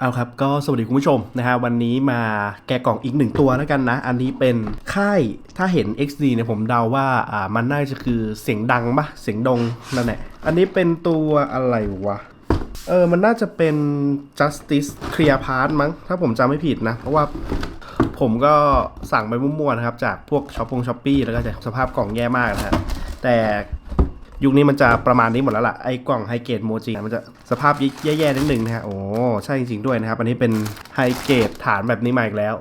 เอาครับ ก็สวัสดีคุณผู้ชมนะฮะวันนี้มาแกะกล่องอีกหนึ่งตัวแล้วกันนะ อันนี้เป็นค่ายถ้าเห็น XD เนี่ยผมเดาว่าอ่ามันน่าจะคือเสียงดังปะเสียงดงนั่นแหละอันนี้เป็นตัวอะไรวะเออมันน่าจะเป็น justice clear part มั้ง ถ้าผมจำไม่ผิดนะ เพราะว่าผมก็สั่งไปมั่วๆนะครับ จากพวกช้อปปงช้อปปี้แล้วก็จะสภาพกล่องแย่มากนะฮะแต่ ยุคนี้มันจะประมาณนี้หมดแล้วล่ะ ไอ้กล่องไฮเกรดโมจิมันจะสภาพแย่ๆนิดนึงนะฮะ โอ้ใช่จริงๆด้วยนะครับ อันนี้เป็นไฮเกรดฐานแบบนี้มาอีกแล้ว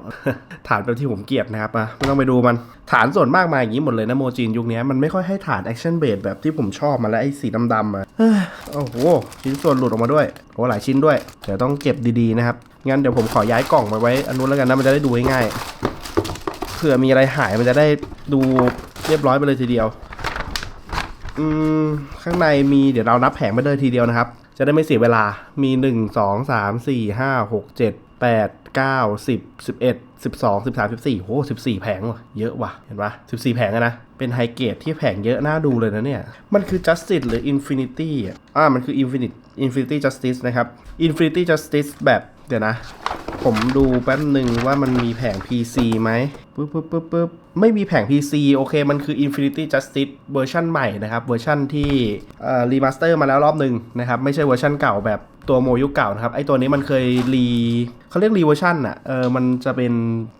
ฐานแบบที่ผมเกียดนะครับอะไม่ต้องไปดูมัน ฐานส่วนมากมาอย่างนี้หมดเลยนะโมจินยุคนี้มันไม่ค่อยให้ฐานแอคชั่นเบสแบบที่ผมชอบมาแล้วไอ้สีดำๆอะโอ้โหชิ้นส่วนหลุดออกมาด้วยโอ้หลายชิ้นด้วย เดี๋ยวต้องเก็บดีๆนะครับงั้นเดี๋ยวผมขอย้ายกล่องไปไว้อันนู้นแล้วกันนะมันจะได้ดูง่ายๆเผื่อมีอะไรหายมันจะได้ดูเรียบร้อยไปเลยทีเดียว อืมข้างในมีเดี๋ยวเรานับแผงไปเลยทีเดียวนะครับ จะได้ไม่เสียเวลามี 1 2 3 4 5 6 7 8 9 10 11 12 13 14โอ้14 แผงว่ะเยอะว่ะ เห็นปะ14 แผงอะนะ เป็นไฮเกรดที่แผงเยอะน่าดูเลยนะเนี่ย มันคือ Justice หรือ Infinity อะอ่ามันคือ Infinite Infinity Justice นะครับ Infinity Justice แบบ เดี๋ยวนะ ผมดูแป๊บหนึ่งว่ามันมีแผง PC ไหมปึ๊บปึ๊บปึ๊บปึ๊บไม่มีแผง PC โอเค มันคือ Infinity Justice เวอร์ชันใหม่นะครับ เวอร์ชันที่รีมาสเตอร์มาแล้วรอบหนึ่งนะครับ ไม่ใช่เวอร์ชันเก่าแบบตัวโมยุคเก่านะครับ ไอตัวนี้มันเคยรีเขาเรียกรีเวอร์ชันอะ เออ มันจะเป็น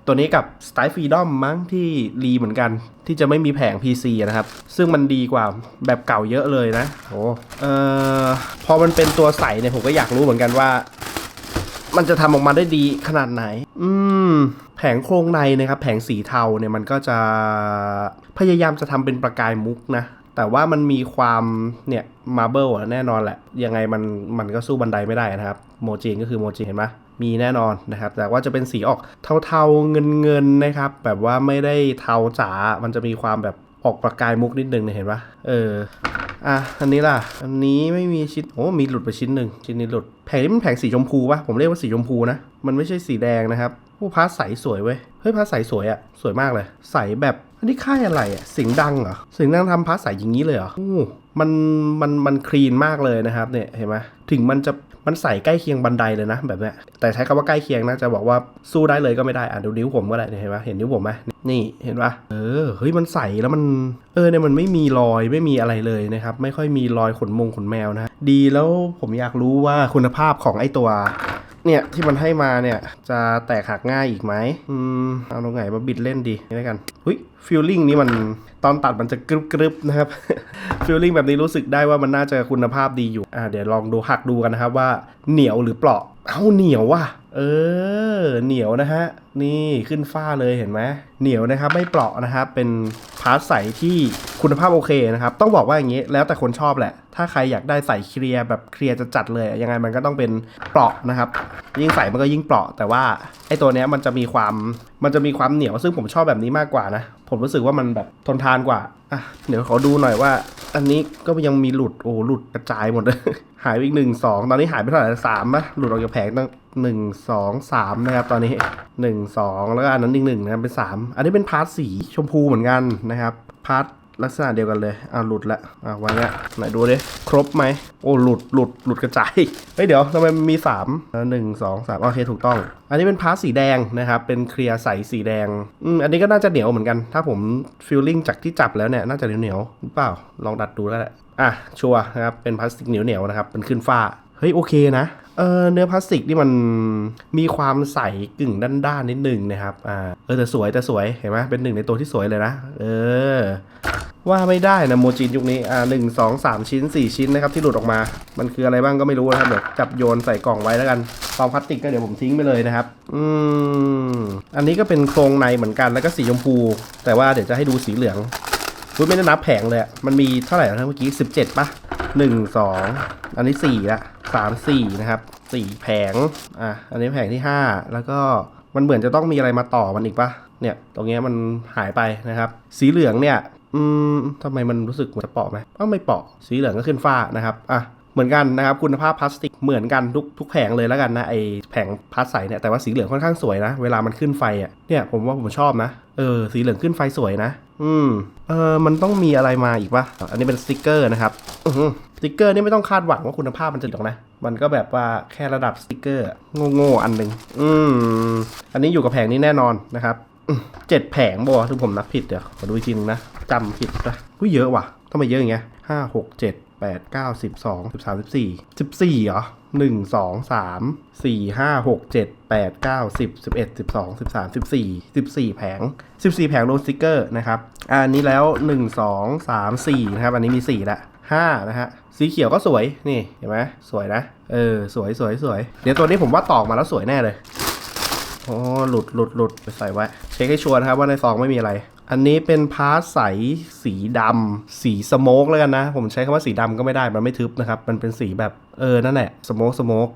ตัวนี้กับ Style Freedom มั้งที่รีเหมือนกัน ที่จะไม่มีแผง PC นะครับ ซึ่งมันดีกว่าแบบเก่าเยอะเลยนะโอ้เออพอมันเป็นตัวใสเนี่ยผมก็อยากรู้เหมือนกันว่า มันจะทำออกมาได้ดีขนาดไหน อืม แผงโครงในนะครับ แผงสีเทาเนี่ยมันก็จะพยายามจะทำเป็นประกายมุกนะ แต่ว่ามันมีความเนี่ยมาเบิลแน่นอนแหละ ยังไงมันมันก็สู้บันไดไม่ได้นะครับ โมจินก็คือโมจินเห็นไหมมีแน่นอนนะครับ แต่ว่าจะเป็นสีออกเทาๆเงินเงินๆนะครับ แบบว่าไม่ได้เทาจ๋า มันจะมีความแบบออกประกายมุกนิดนึงเนี่ยเห็นปะเออ อะ อันนี้ล่ะ อันนี้ไม่มีชิ้น โอ้ มีหลุดไปชิ้นหนึ่ง ชิ้นนี้หลุด แผงนี้มันแผงสีชมพูปะผมเรียกว่าสีชมพูนะ มันไม่ใช่สีแดงนะครับผู้พาสใสสวยเว้ย เฮ้ยพาสใสสวยอะสวยมากเลย ใสแบบ อันนี้ค่ายอะไรอะสิงดังเหรอ สิงดังทำพาสใสอย่างนี้เลยเหรอโอ้ มันมันมันคลีนมากเลยนะครับเนี่ยเห็นไหมถึงมันจะมันใส่ใกล้เคียงบันไดเลยนะแบบเนี้ยแต่ใช้คำว่าใกล้เคียงนะจะบอกว่าสู้ได้เลยก็ไม่ได้อะดูนิ้วผมก็ได้เนี่ยเห็นปะเห็นนิ้วผมไหมนี่เห็นปะเออเฮ้ยมันใสแล้วมันเออเนี่ยมันไม่มีรอยไม่มีอะไรเลยนะครับไม่ค่อยมีรอยขนมงขนแมวนะดีแล้วผมอยากรู้ว่าคุณภาพของไอ้ตัว เนี่ยที่มันให้มาเนี่ยจะแตกหักง่ายอีกไหมอืมเอาตรงไหนมาบิดเล่นดีนี่แล้วกันหุ้ยฟิลลิ่งนี้มันตอนตัดมันจะกรึบกรึบๆนะครับฟิลลิ่งแบบนี้รู้สึกได้ว่ามันน่าจะคุณภาพดีอยู่อ่าเดี๋ยวลองดูหักดูกันนะครับว่าเหนียวหรือเปราเอาเหนียวว่ะเออเหนียวนะฮะนี่ขึ้นฝ้าเลยเห็นไหมเหนียวนะครับไม่เปราะนะครับเป็น ร์จใสที่คุณภาพโอเคนะครับ ต้องบอกว่าอย่างนี้แล้วแต่คนชอบแหละ ถ้าใครอยากได้ใสเคลียร์แบบเคลียร์จะจัดเลยยังไงมันก็ต้องเป็นเปราะนะครับ ยิ่งใสมันก็ยิ่งเปราะ แต่ว่าไอ้ตัวเนี้ยมันจะมีความมันจะมีความเหนียวซึ่งผมชอบแบบนี้มากกว่านะ ผมรู้สึกว่ามันแบบทนทานกว่า อะเดี๋ยวขอดูหน่อยว่า อันนี้ก็ยังมีหลุดโอ้หลุดกระจายหมดเลยหายไปอีกหนึ่งสองตอนนี้หายไปเท่าไหร่สามปะหลุดออกจากแผงตั้งหนึ่งสองสามนะครับตอนนี้หนึ่งสองแล้วก็อันนั้นอีกหนึ่งนะครับเป็นสามอันนี้เป็นพาร์ทสีชมพูเหมือนกันนะครับพาร์ท ลักษณะเดียวกันเลยอ่าหลุดละอ่าวันนี้ไหนดูดิครบไหมโอ้หลุดหลุดหลุดกระจายเฮ้ยเดี๋ยวทำไมมีสามหนึ่งสองสามโอเคถูกต้อง อันนี้เป็นพาร์ทสีแดงนะครับ เป็นเคลียร์ใสสีแดงอืมอันนี้ก็น่าจะเหนียวเหมือนกัน ถ้าผมฟีลลิ่งจากที่จับแล้วเนี่ยน่าจะเหนียวเหนียวๆหรือเปล่าลองดัดดูแล้วแหละอะชัวร์นะครับเป็นพลาสติกเหนียวเหนียวๆนะครับเป็นขึ้นฝ้าเฮ้ยโอเคนะเออเนื้อพลาสติกนี่มันมีความใสกึ่งด้านๆนิดหนึ่งนะครับอ่าเออแต่สวยแต่สวยเห็นไหมเป็นหนึ่งในตัวที่สวยเลยนะ เออ ว่าไม่ได้นะโมจินยุคนี้อ่าหนึ่งสองสามชิ้นสี่ชิ้นนะครับที่หลุดออกมา มันคืออะไรบ้างก็ไม่รู้นะครับเดี๋ยวจับโยนใส่กล่องไว้แล้วกันซองพลาสติกก็เดี๋ยวผมทิ้งไปเลยนะครับ อืม อันนี้ก็เป็นโครงในเหมือนกันแล้วก็สีชมพู แต่ว่าเดี๋ยวจะให้ดูสีเหลืองพูดไม่ได้นับแผงเลย มันมีเท่าไหร่นะเมื่อกี้สิบเจ็ดปะหนึ่งสองอันนี้สี่ละสามสี่นะครับสี่แผง อะ อันนี้แผงที่ห้าแล้วก็มันเหมือนจะต้องมีอะไรมาต่อมันอีกปะเนี่ย ตรงเนี้ยมันหายไปนะครับ สีเหลืองเนี่ย อืมทำไมมันรู้สึกเหมือนจะเปาะไหมเอ้าไม่เปาะสีเหลืองก็ขึ้นฟ้านะครับอะเหมือนกันนะครับคุณภาพพลาสติกเหมือนกันทุกทุกแผงเลยแล้วกันนะไอแผงพลาสใสเนี่ยแต่ว่าสีเหลืองค่อนข้างสวยนะ เวลามันขึ้นไฟอะเนี่ยผมว่าผมชอบนะเออสีเหลืองขึ้นไฟสวยนะ อืมเออมันต้องมีอะไรมาอีกปะอันนี้เป็นสติกเกอร์นะครับสติกเกอร์นี่ไม่ต้องคาดหวังว่าคุณภาพมันจะดีหรอกนะมันก็แบบว่าแค่ระดับสติกเกอร์โง่ๆอันหนึ่งอืมอันนี้อยู่กับแผงนี้แน่นอนนะครับ เจ็ดแผงบ่ถึงผมนับผิดเดี๋ยวขอดูอีกทีนึงนะจำผิดปะอุ้ยเยอะว่ะทำไมเยอะอย่างเงี้ยห้าหกเจ็ดแปดเก้าสิบสองสิบสามสิบสี่สิบสี่เหรอหนึ่งสองสามสี่ห้าหกเจ็ดแปดเก้าสิบสิบเอ็ดสิบสองสิบสามสิบสี่สิบสี่แผงสิบสี่แผงโดนสติกเกอร์นะครับอันนี้แล้วหนึ่งสองสามสี่นะครับ อันนี้มีสี่ละห้านะฮะสีเขียวก็สวยนี่เห็นไหมสวยนะ เออ สวยสวยสวยเดี๋ยวตัวนี้ผมว่าตอกมาแล้วสวยแน่เลย โอ้หลุดหลุดหลุดไปใส่ไว้ เช็คให้ชัวร์นะครับว่าในซองไม่มีอะไร อันนี้เป็นพาร์ทใสสีดำสีสโมกแล้วกันนะ ผมใช้คำว่าสีดำก็ไม่ได้มันไม่ทึบนะครับ มันเป็นสีแบบเออนั่นแหละสโมกสโมก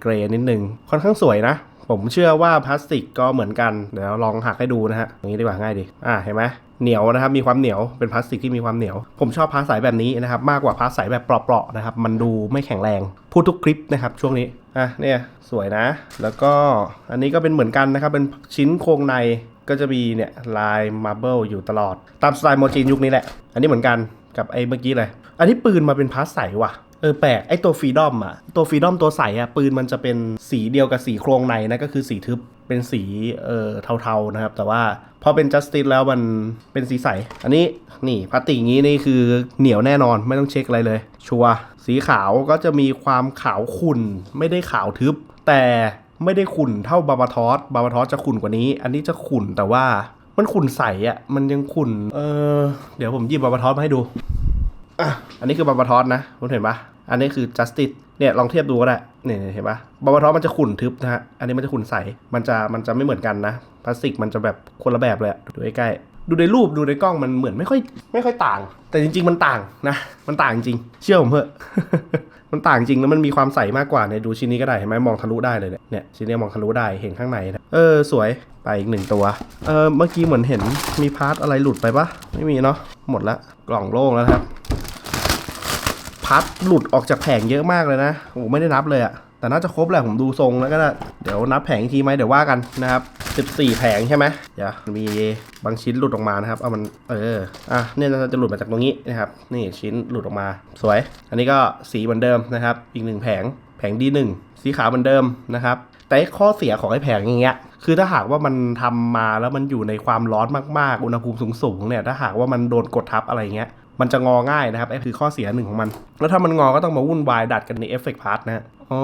เกรย์นิดนึงค่อนข้างสวยนะผมเชื่อว่าพลาสติกก็เหมือนกัน เดี๋ยวลองหักให้ดูนะฮะอย่างนี้ดีกว่าง่ายดี อ่าเห็นไหม เหนียวนะครับมีความเหนียวเป็นพลาสติกที่มีความเหนียว ผมชอบพลาสใสแบบนี้นะครับมากกว่าพลาสใสแบบเปราะๆนะครับมันดูไม่แข็งแรง พูดทุกคลิปนะครับช่วงนี้อะเนี่ยสวยนะ แล้วก็อันนี้ก็เป็นเหมือนกันนะครับเป็นชิ้นโครงในก็จะมีเนี่ยลายมาร์เบิลอยู่ตลอด ตามสไตล์โมจินยุคนี้แหละ อันนี้เหมือนกันกับไอ้เมื่อกี้เลย อันนี้ปืนมาเป็นพลาสใสว่ะเออแปลกไอ้ตัวฟรีดอมอะตัวฟรีดอมตัวใสอะปืนมันจะเป็นสีเดียวกับสีโครงในนะก็คือสีทึบ เป็นสีเอ่อเทาๆนะครับ แต่ว่าพอเป็นจัสติ e แล้วมันเป็นสีใส อันนี้นี่พลาสติกงนี้นี่คือเหนียวแน่นอนไม่ต้องเช็คอะไรเลย ชัวร์สีขาวก็จะมีความขาวขุ่นไม่ได้ขาวทึบ แต่ไม่ได้ขุ่นเท่าบาบาทอสบาบาทอสจะขุ่นกว่านี้ อันนี้จะขุ่นแต่ว่ามันขุ่นใสอะ่ะมันยังขุ่นเออเดี๋ยวผมหยิบบาบาทอสมาให้ดูอะอันนี้คือบาบาทอสนะคุณเห็นปะอันนี้คือ justice เนี่ยลองเทียบดูก็ได้เนี่ยเห็นปะบาบาทอสมันจะขุ่นทึบนะฮะ อันนี้มันจะขุ่นใส มันจะมันจะไม่เหมือนกันนะ พลาสติกมันจะแบบคนละแบบเลยดูใกล้ดูในรูปดูในกล้องมันเหมือนไม่ค่อยไม่ค่อยต่าง แต่จริง ๆ มันต่างนะ มันต่างจริง เชื่อผมเถอะ มันต่างจริงแล้วมันมีความใสมากกว่าเนี่ยดูชิ้นนี้ก็ได้เห็นไหมมองทะลุได้เลยเนี่ยเนี่ยชิ้นนี้มองทะลุได้เห็นข้างในนะเออสวยไปอีกหนึ่งตัวเออเมื่อกี้เหมือนเห็นมีพาร์ทอะไรหลุดไปปะไม่มีเนาะหมดละกล่องโล่งแล้วครับ พัดหลุดออกจากแผงเยอะมากเลยนะโอ้ไม่ได้นับเลยอะแต่น่าจะครบแหละผมดูทรงแล้วก็ได้เดี๋ยวนับแผงอีกทีไหมเดี๋ยวว่ากันนะครับ14 แผงใช่ไหมเดี๋ยวมีบางชิ้นหลุดออกมานะครับ เอามัน เออ อะ เนี่ยจะหลุดมาจากตรงนี้นะครับ นี่ชิ้นหลุดออกมา สวย อันนี้ก็สีเหมือนเดิมนะครับ อีกหนึ่งแผง แผงดีหนึ่งสีขาวเหมือนเดิมนะครับ แต่ข้อเสียของไอ้แผงอย่างเงี้ย คือถ้าหากว่ามันทำมาแล้วมันอยู่ในความร้อนมากๆ อุณหภูมิสูงๆ เนี่ย ถ้าหากว่ามันโดนกดทับอะไรเงี้ย มันจะงอง่ายนะครับไอ้คือข้อเสียหนึ่งของมัน แล้วถ้ามันงอก็ต้องมาวุ่นวายดัดกันในเอฟเฟกต์พาร์ทนะ อ๋อ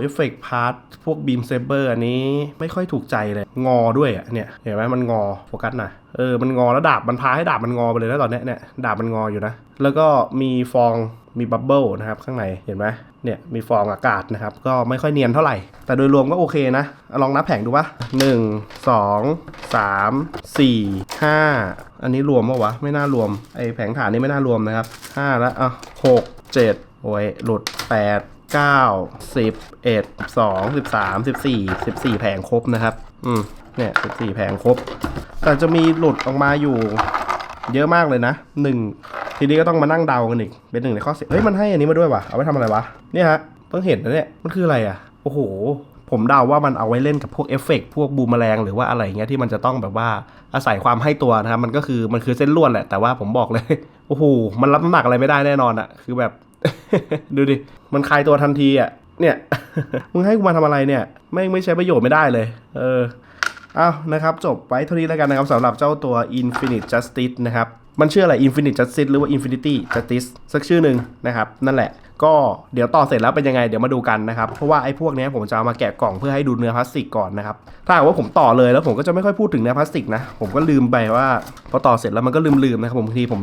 เอฟเฟกพาร์ทพวกบีมเซเบอร์อันนี้ไม่ค่อยถูกใจเลย งอด้วยอะเนี่ยเห็นไหมมันงอโฟกัสหน่อยเออมันงอแล้วดาบมันพาให้ดาบมันงอไปเลยนะตอนเนี้ยเนี่ยดาบมันงออยู่นะ แล้วก็มีฟองมีบับเบิลนะครับข้างในเห็นไหมเนี่ยมีฟองอากาศนะครับ ก็ไม่ค่อยเนียนเท่าไหร่ แต่โดยรวมก็โอเคนะ ลองนับแผงดูปะหนึ่งสองสามสี่ห้าอันนี้รวมปะวะ ไม่น่ารวมไอแผงฐานนี้ไม่น่ารวมนะครับห้าแล้วอะหกเจ็ดโอ้ยหลุดแปด เก้าสิบเอ็ดสองสิบสามสิบสี่สิบสี่แผงครบนะครับ อืมเนี่ยสิบสี่แผงครบ แต่จะมีหลุดออกมาอยู่ เยอะมากเลยนะหนึ่งทีนี้ก็ต้องมานั่งเดากันอีก เป็นหนึ่งในข้อเสียเฮ้ยมันให้อันนี้มาด้วยวะเอาไว้ทำอะไรวะเนี่ยฮะเพิ่งเห็นนะเนี่ยมันคืออะไรอะโอ้โห ผมเดาว่ามันเอาไว้เล่นกับพวกเอฟเฟกต์พวกบูมแมลงหรือว่าอะไรเงี้ยที่มันจะต้องแบบว่าอาศัยความให้ตัวนะครับมันก็คือมันคือเส้นลวดแหละแต่ว่าผมบอกเลยโอ้โหมันรับน้ำหนักอะไรไม่ได้แน่นอนอะคือแบบ ดูดิ มันคลายตัวทันทีอะ เนี่ย มึงให้กูมาทำอะไรเนี่ย ไม่ไม่ใช้ประโยชน์ไม่ได้เลย เอออ้าวนะครับ จบไว้เท่านี้แล้วกันนะครับสำหรับเจ้าตัว Infinite Justice นะครับ มันชื่ออะไร Infinite Justice หรือว่า Infinity Justice สักชื่อหนึ่งนะครับ นั่นแหละ ก็เดี๋ยวต่อเสร็จแล้วเป็นยังไงเดี๋ยวมาดูกันนะครับ เพราะว่าไอ้พวกนี้ผมจะเอามาแกะกล่องเพื่อให้ดูเนื้อพลาสติกก่อนนะครับ ถ้าหากว่าผมต่อเลยแล้วผมก็จะไม่ค่อยพูดถึงเนื้อพลาสติกนะ ผมก็ลืมไปว่าพอต่อเสร็จแล้วมันก็ลืมๆนะครับผมบางทีผม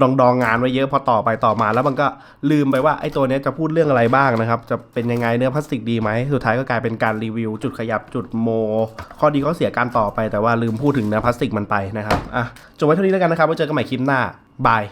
ดองดองๆงานไว้เยอะพอต่อไปต่อมาแล้วมันก็ลืมไปว่าไอ้ตัวนี้จะพูดเรื่องอะไรบ้างนะครับ จะเป็นยังไงเนื้อพลาสติกดีไหมสุดท้ายก็กลายเป็นการรีวิว จุดขยับจุดโม ข้อดีข้อเสียการต่อไปแต่ว่าลืมพูดถึงเนื้อพลาสติกมันไปนะครับอะจบไว้เท่านี้แล้วกันนะครับไว้เจอกันใหม่คลิปหน้าบาย